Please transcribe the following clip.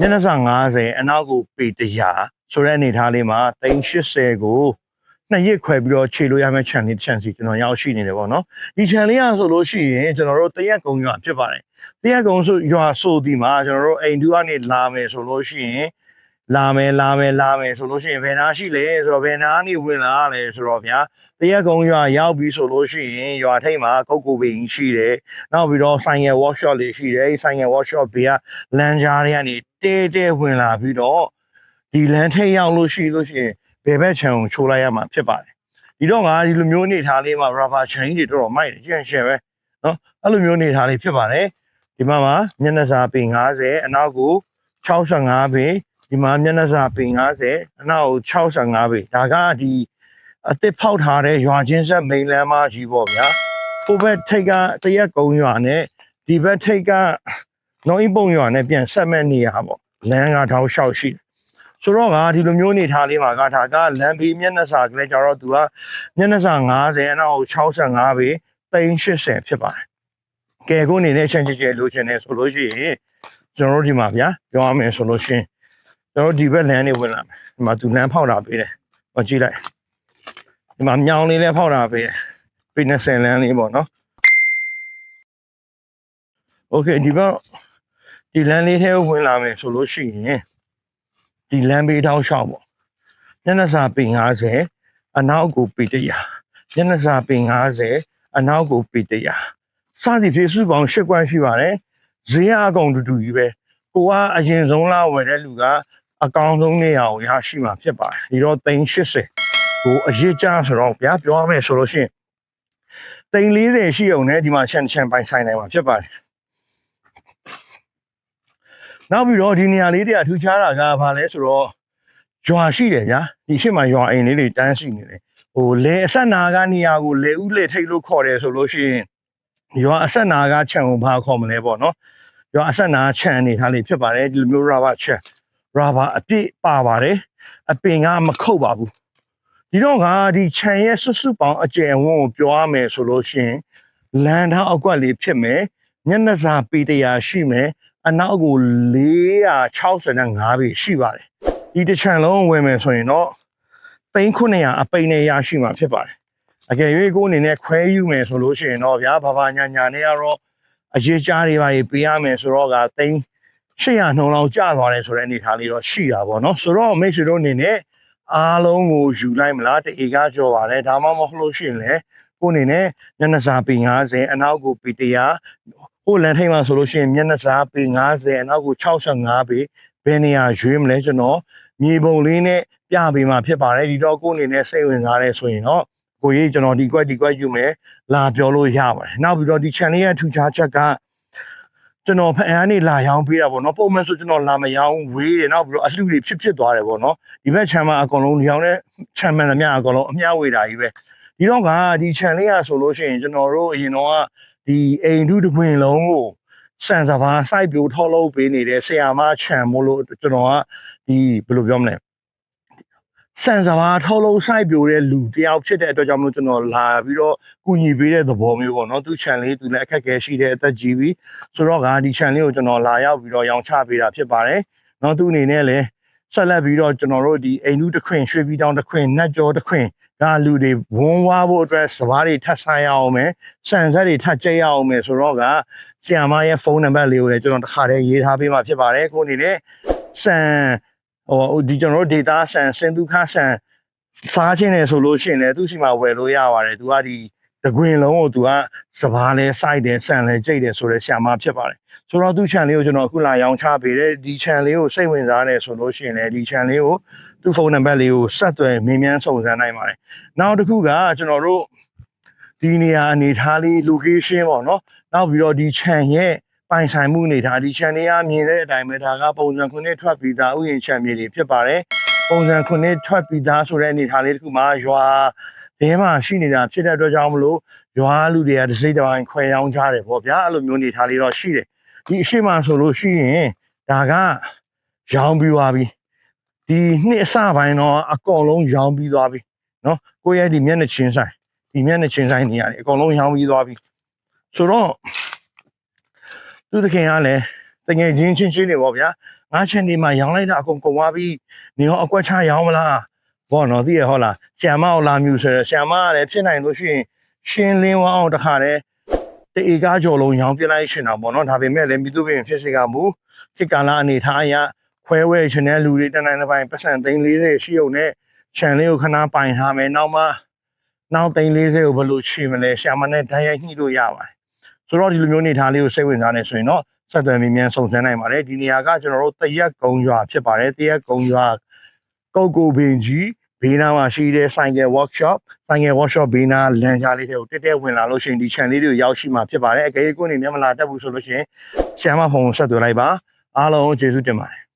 မျက်နှာစာ90အနောက်ကိုပေ100ဆိုတဲ့အနေထားလေးမှာ380ကိုနှစ်ရစ်ခွဲပြီးတော့ခြေလို့ရမယ့် channel လေးတစ် channel စီကျွန်တော်ရောက်ရှိနေတယ်ပေါ့နော်ဒီ channel လေးอ่ะဆိုလို့ရှိရင်ကျွန်တော်တို့တရက်ကုံရွာဖြစ်ပါတယ်တရက်ကုံဆိုရွာဆိုဒီမှာကျွန်တော်တို့အိမ်တူကနေလာမယ်ဆိုလို့ရှိရင် လာမယ်လာမယ်လာမယ်ဆိုလို့ရှိရင်ဘယ်နာရှိလဲဆိုတော့ဘယ်နာနေဝင်လာလဲဆိုတော့ဗျာတရက်ကုံရွာရောက်ပြီဆိုလို့ရှိရင်ရွာထိပ်မှာကုတ်ကိုပင်ရှိတယ်နောက်ပြီးတော့ဆိုင်ငယ် workshop လေးရှိတယ်အဲဒီဆိုင်ငယ် workshop ဘေးကလမ်းကြားတွေကနေတဲတဲဝင်လာပြီးတော့ဒီလမ်းထိပ်ရောက်လို့ရှိလို့ရှိရင်ဘယ်ဘက်ခြံကိုချိုးလိုက်ရမှာဖြစ်ပါတယ်ဒီတော့ငါဒီလိုမျိုးအနေထားလေးမှာ rubber chain တွေတော်တော်မိုက်တယ်ကြည့်ရင်ရှယ်ပဲနော်အဲ့လိုမျိုးအနေထားလေးဖြစ်ပါတယ်ဒီမှာမှာမျက်နှာစာပင်90အနောက်ကို65ပေ ဒီမှာမျက်နှာစာပင်90အနောက်ကို65ပေဒါကဒီအသစ်ဖောက်ထားတဲ့ရွာချင်းဆက်မိန်လမ်းမကြီးပေါ့ဗျာဟိုဘက်ထိတ်ကတရက်ကုန်းရွာနဲ့ဒီဘက်ထိတ်ကနောင်ဤပုံရွာနဲ့ပြန်ဆက်မဲ့နေရပေါ့လမ်းကထောက်လျှောက်ရှိတယ်ဆိုတော့ကဒီလိုမျိုးအနေထားလေးမှာကဒါကလမ်းဘေးမျက်နှာစာကလေးကြတော့သူကမျက်နှာစာ90အနောက်ကို65ပေ380ဖြစ်ပါတယ်ကဲခုအနေနဲ့ချက်ချက်ချက်လိုချင်တယ်ဆိုလို့ရှိရင်ကျွန်တော်တို့ဒီမှာဗျာပြောရမယ်ဆိုလို့ရှိရင် ကျွန်တော်တို့ဒီဘက်လမ်းနေဝင်လာမယ်ဒီမှာသူလမ်းဖောက်တာပေးတယ်ဟောကြည့်လိုက်ဒီမှာမြောင်းလေးလည်းဖောက်တာပေးတယ်ပေ20လမ်းလေးပေါ့နော်โอเคဒီဘက်ဒီလမ်းလေးထဲကိုဝင်လာမယ်ဆိုလို့ရှိရင်ဒီလမ်းဘေးထောက်လျှောက်ပေါ့ညနေစာပေ90အနောက်ကိုပေ100ညနေစာပေ90အနောက်ကိုပေ100စသည်ဖြင့်စုပေါင်း၈ကွမ်းရှိပါတယ်ဈေးအကောင်တူတူကြီးပဲကိုကအရင်ဆုံးလာဝယ်တဲ့လူက အကောင်ဆုံးနေရာကိုရရှိမှာဖြစ်ပါတယ်ဒီတော့380ကိုအရေးကြဆိုတော့ဗျာပြောရမယ်ဆိုလို့ရှိရင်340ရှိအောင်နဲ့ဒီမှာချန်ချန်ပိုင်ဆိုင်နိုင်မှာဖြစ်ပါတယ်နောက်ပြီးတော့ဒီနေရာလေးတွေကထူးခြားတာကဘာလဲဆိုတော့ရွာရှိတယ်ဗျာဒီရှိမှရွာအိမ်လေးတွေတန်းရှိနေတယ်ဟိုလေအဆက်နာကနေရာကိုလေဦးလေထိတ်လို့ခေါ်တယ်ဆိုလို့ရှိရင်ရွာအဆက်နာကခြံကိုဘာခေါ်မလဲပေါ့နော်ရွာအဆက်နာခြံအနေထားလေးဖြစ်ပါတယ်ဒီလိုမျိုး rubber ခြံ rubber အပြည့်ပါပါတယ်အပင်ကမခုတ်ပါဘူးဒီတော့ကဒီခြံရဲ့ဆွဆွပေါင်းအကျယ်အဝန်းကိုပြောရမယ်ဆိုလို့ရှိရင်လန်ထောက်အကွက်လေးဖြစ်မယ်မျက်နှာစာပေတရာရှိမယ်အနောက်ကို465ပေရှိပါတယ်ဒီတစ်ချံလုံးဝင်မယ်ဆိုရင်တော့3900အပိန်နဲ့ရရှိမှာဖြစ်ပါတယ်အကယ်၍ကိုယ်အနေနဲ့ခွဲယူမယ်ဆိုလို့ရှိရင်တော့ဗျာဘာဘာညာညာနဲ့ကတော့အရေးကြားတွေပါပေးရမယ်ဆိုတော့က3 800နှုန်းလောက်ကျသွားတယ်ဆိုတဲ့အနေအထားလေးတော့ရှိတာပေါ့နော်ဆိုတော့မိတ်ဆွေတို့အနေနဲ့အားလုံးကိုယူလိုက်မလားတအေကကြော်ပါတယ်ဒါမှမဟုတ်လို့ရှိရင်လေကိုယ်အနေနဲ့ညနေစာပေ50အနောက်ကိုပေ100ဟိုလန်ထိတ်မှာဆိုလို့ရှိရင်မျက်နှာစာပေ50အနောက်ကို65ပေဘယ်နေရာရွေးမလဲကျွန်တော်မြေပုံလေးနဲ့ပြပေးမှာဖြစ်ပါတယ်ဒီတော့ကိုယ်အနေနဲ့စိတ်ဝင်စားရဲဆိုရင်တော့ကိုကြီးကျွန်တော်ဒီကွက်ဒီကွက်ယူမယ်လာပြောလို့ရပါတယ်နောက်ပြီးတော့ဒီ channel ရဲ့ထူခြားချက်က ကျွန်တော်ဖန်အားနေလာရောင်းပေးတာပေါ့နော်ပုံမှန်ဆိုကျွန်တော်လာမရောင်းဝေးတယ်နောက်ပြီးတော့အလှတွေဖြစ်ဖြစ်သွားတယ်ပေါ့နော်ဒီဘက် channel မှာအကုန်လုံးရောင်းတဲ့ channel သမျှအကုန်လုံးအမျှဝေတာကြီးပဲဒီတော့ကဒီ channel ရဆိုလို့ရှိရင်ကျွန်တော်တို့အရင်တော့ကဒီအိမ်ထုတစ်ခွင်လုံးကိုစံစဘာစိုက်ပြိုထောက်လုပ်ပေးနေတဲ့ဆရာမချန်မို့လို့ကျွန်တော်ကဒီဘယ်လိုပြောမလဲ စံစဘာထောက်လုပ်စိုက်ပြိုတဲ့လူတယောက်ဖြစ်တဲ့အတွက်ကြောင့်မလို့ကျွန်တော်လာပြီးတော့ကူညီပေးတဲ့သဘောမျိုးပေါ့နော်သူ channel လေးသူလည်းအခက်အခဲရှိတဲ့အသက်ကြီးပြီဆိုတော့ကဒီ channel လေးကိုကျွန်တော်လာရောက်ပြီးတော့ရောင်းချပေးတာဖြစ်ပါတယ်။နောက်သူအနေနဲ့လည်းဆက်လက်ပြီးတော့ကျွန်တော်တို့ဒီအိမ်လူတစ်ခွင်ရွှေပြည်တောင်တစ်ခွင်နတ်ကျော်တစ်ခွင်ကလူတွေဝန်းဝါဖို့အတွက်စပားတွေထပ်ဆိုင်ရအောင်မယ်။စံဆက်တွေထပ်ကြိတ်ရအောင်မယ်ဆိုတော့ကဆီယမရဲ့ဖုန်းနံပါတ်လေးကိုလည်းကျွန်တော်တစ်ခါတည်းရေးထားပေးမှာဖြစ်ပါတယ်။ကိုအနေနဲ့စံ ဟိုဒီကျွန်တော်တို့ data စံစင်ဒုခစံစားခြင်းတယ်ဆိုလို့ရှိရင်လည်းသူ့စီမှာဝယ်လို့ရပါတယ်။ तू ကဒီတကွင်လုံးကို तू ကစပားလဲစိုက်တယ်ဆန်လဲကြိတ်တယ်ဆိုတဲ့ဆ iam ဖြစ်ပါတယ်ဆိုတော့သူ့ channel လေးကိုကျွန်တော်အခုလာရောင်းချပေးတယ်ဒီ channel လေးကိုစိတ်ဝင်စားတယ်ဆိုလို့ရှိရင်လည်းဒီ channel လေးကိုသူ့ဖုန်းနံပါတ်လေးကိုဆက်သွယ်မေးမြန်းစုံစမ်းနိုင်ပါတယ်နောက်တစ်ခုကကျွန်တော်တို့ဒီနေရာအနေထားလေး location ပေါ့နော်နောက်ပြီးတော့ဒီ channel ရဲ့ ပိုင်ဆိုင်မှုအနေထားဒီ channel ကမြင်တဲ့အတိုင်းပဲဒါကပုံစံခုနှစ်ထွက်ပြီးသားဥယျာဉ် channel တွေဖြစ်ပါတယ်ပုံစံခုနှစ်ထွက်ပြီးသားဆိုတဲ့အနေထားလေးတစ်ခုမှာရွာတဲမှာရှိနေတာဖြစ်တဲ့အတွက်ကြောင့်မလို့ရွာလူတွေကတစ်စိတ်တစ်ပိုင်းခွဲရောင်းကြတယ်ပေါ့ဗျာအဲ့လိုမျိုးအနေထားလေးတော့ရှိတယ်ဒီအရှိမဆိုလို့ရှိရင်ဒါကရောင်းပြီးသွားပြီဒီနှစ်အစပိုင်းတော့အကောင်လုံးရောင်းပြီးသွားပြီနော်ကိုယ့်ရဲ့ဒီမျက်နှာချင်းဆိုင်ဒီမျက်နှာချင်းဆိုင်နေရတယ်အကောင်လုံးရောင်းပြီးသွားပြီဆိုတော့ သူသခင်ကလည်းတငယ်ချင်းချင်းချင်းတွေပေါ့ဗျာငါးချင်ဒီမှာရောင်းလိုက်တာအကုန်ကုန်သွားပြီနေရောအကွက်ချရောင်းမလားဘောနော်သိရဟုတ်လားဆ iam မအောင်လာမျိုးဆိုရယ်ဆ iam မကလည်းဖြစ်နိုင်လို့ရှိရင်ရှင်းလင်းဝအောင်တခါတည်းတေအေကားကြော်လုံးရောင်းပြလိုက်ရှင်တာပေါ့နော်ဒါပေမဲ့လည်းမိသူပင်ဖြစ်စေကမူဖြစ်ကာလအနေထားအရခွဲဝဲရှင်တဲ့လူတွေတန်းတန်းတစ်ပိုင်းပတ်စံသိန်း40ရှိုံနဲ့ခြံလေးကိုခဏပိုင်ထားမယ်နောက်မှနောက်သိန်း40ကိုဘယ်လိုချေမလဲဆ iam မနဲ့ဓာတ်ရိုက်ညှိလို့ရပါတယ် ဆိုတော့ဒီလိုမျိုးနေထားလေးကိုစိတ်ဝင်စားနေဆိုရင်တော့ဆက်သွယ်မိမြန်စုံစမ်းနိုင်ပါတယ်ဒီနေရာကကျွန်တော်တို့တရက်ကုံရွာဖြစ်ပါတယ်တရက်ကုံရွာကုတ်ကိုပင်ကြီးဘေးနားမှာရှိတဲ့ဆိုင်ကယ် workshop ဆိုင်ကယ် workshop ဘေးနားလမ်းကြားလေးတွေကိုတက်တက်ဝင်လာလို့ရှိရင်ဒီ channel လေးတွေကိုရောက်ရှိမှာဖြစ်ပါတယ်အကယ်၍ကိုယ်နေမျက်မလာတက်ဘူးဆိုလို့ရှိရင်ဆရာမဖုန်းကိုဆက်သွယ်လိုက်ပါအားလုံးကျေးဇူးတင်ပါတယ်